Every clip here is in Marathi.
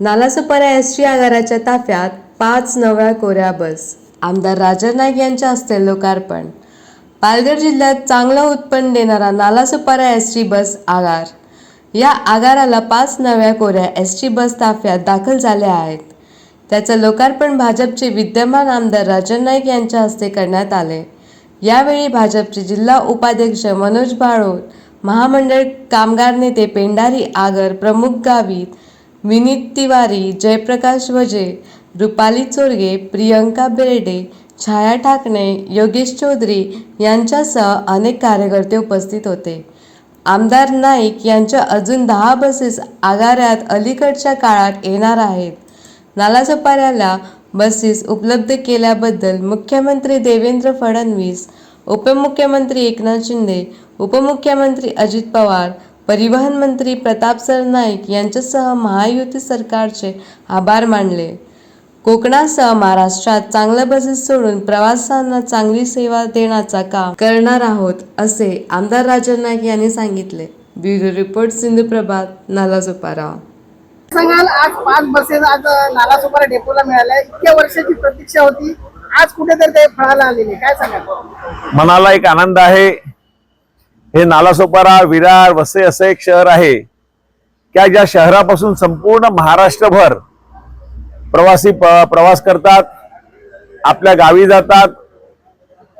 नालासोपारा एस टी आगाराच्या ताफ्यात पाच नव्या कोऱ्या बस. आमदार राजन नाईक यांच्या हस्ते लोकार्पण. पालघर जिल्ह्यात चांगलं उत्पन्न देणारा नालासोपारा एस टी बस आगार. या आगाराला पाच नव्या कोऱ्या एस टी बस ताफ्यात दाखल झाल्या आहेत. त्याचं लोकार्पण भाजपचे विद्यमान आमदार राजन नाईक यांच्या हस्ते करण्यात आले. यावेळी भाजपचे जिल्हा उपाध्यक्ष मनोज बाळोद महामंडळ कामगार नेते पेंढारी आगर प्रमुख गावित विनीत तिवारी जयप्रकाश वजे रुपाली चोरगे प्रियंका बेर्डे छाया ठाकणे योगेश चौधरी यांच्यासह अनेक कार्यकर्ते उपस्थित होते. आमदार नाईक यांच्या अजून दहा बसेस आगारात अलीकडच्या काळात येणार आहेत. नालासोपाऱ्याला बसेस उपलब्ध केल्याबद्दल मुख्यमंत्री देवेंद्र फडणवीस उपमुख्यमंत्री एकनाथ शिंदे उपमुख्यमंत्री अजित पवार परिवहन मंत्री प्रताप सरनाईक यांच्यासह महायुती सरकारचे आभार मानले. कोकणासह महाराष्ट्रात चांगल्या बसेस सोडून प्रवाशांना चांगली सेवा देण्याचा काम करणार आहोत असे आमदार राजन नाईक यांनी सांगितले. ब्युरो रिपोर्ट सिंधू प्रभात नालासोपारा सांगाल आज पाच बसेस आज नालासोपारा डेपोला मिळाल्या. इतक्या वर्षाची प्रतीक्षा होती. आज कुठेतरी ते फळाला आलेले. काय सांगाल? मनाला एक आनंद आहे. हे नालासोपारा विरार वसे असं एक शहर आहे. त्या ज्या शहरापासून संपूर्ण महाराष्ट्रभर प्रवासी प- प्रवास करतात आपल्या गावी जातात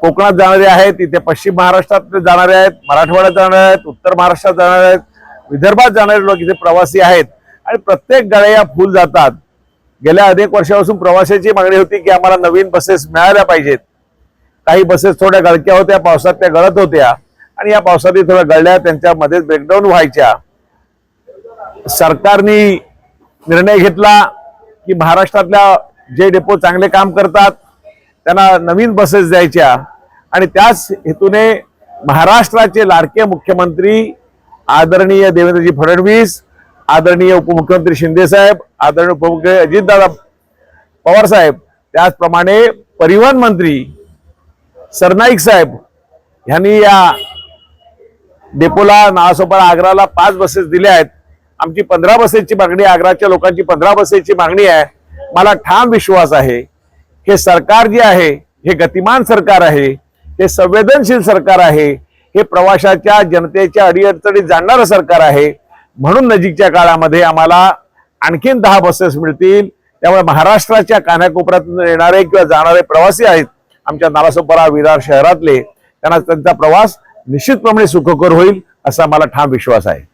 कोकणात जाणारे आहेत इथे पश्चिम महाराष्ट्रात जाणारे आहेत मराठवाड्यात जाणारे आहेत उत्तर महाराष्ट्रात जाणारे आहेत विदर्भात जाणारे लोक इथे प्रवासी आहेत. आणि प्रत्येक गळ्या फुल जातात. गेल्या अनेक वर्षापासून प्रवाशाची मागणी होती की आम्हाला नवीन बसेस मिळाल्या पाहिजेत. काही बसेस थोड्या गळक्या होत्या पावसात त्या गळत होत्या. आणि या पावसातही थोड्या गळल्या त्यांच्यामध्ये ब्रेकडाऊन व्हायच्या. सरकारने निर्णय घेतला की महाराष्ट्रातल्या जे डेपो चांगले काम करतात त्यांना नवीन बसेस द्यायच्या. आणि त्याच हेतूने महाराष्ट्राचे लाडके मुख्यमंत्री आदरणीय देवेंद्रजी फडणवीस आदरणीय उपमुख्यमंत्री शिंदेसाहेब आदरणीय उपमुख्यमंत्री अजितदादा पवार साहेब त्याचप्रमाणे परिवहन मंत्री सरनाईक साहेब यांनी या डेपोला नावासोपारा आग्राला पाच बसेस दिल्या आहेत. आमची पंधरा बसेसची मागणी आग्राच्या लोकांची पंधरा बसेसची मागणी आहे. मला ठाम विश्वास आहे. हे सरकार जे आहे हे गतिमान सरकार आहे हे संवेदनशील सरकार आहे हे प्रवाशाच्या जनतेच्या अडीअडचणीत जाणणारं सरकार आहे. म्हणून नजीकच्या काळामध्ये आम्हाला आणखीन दहा बसेस मिळतील. त्यामुळे महाराष्ट्राच्या कानाकोपऱ्यातून येणारे किंवा जाणारे प्रवासी आहेत आमच्या नालासोपारा विरार शहरातले त्यांना त्यांचा प्रवास निश्चितप्रमाणे सुखकर होईल असा मला ठाम विश्वास आहे.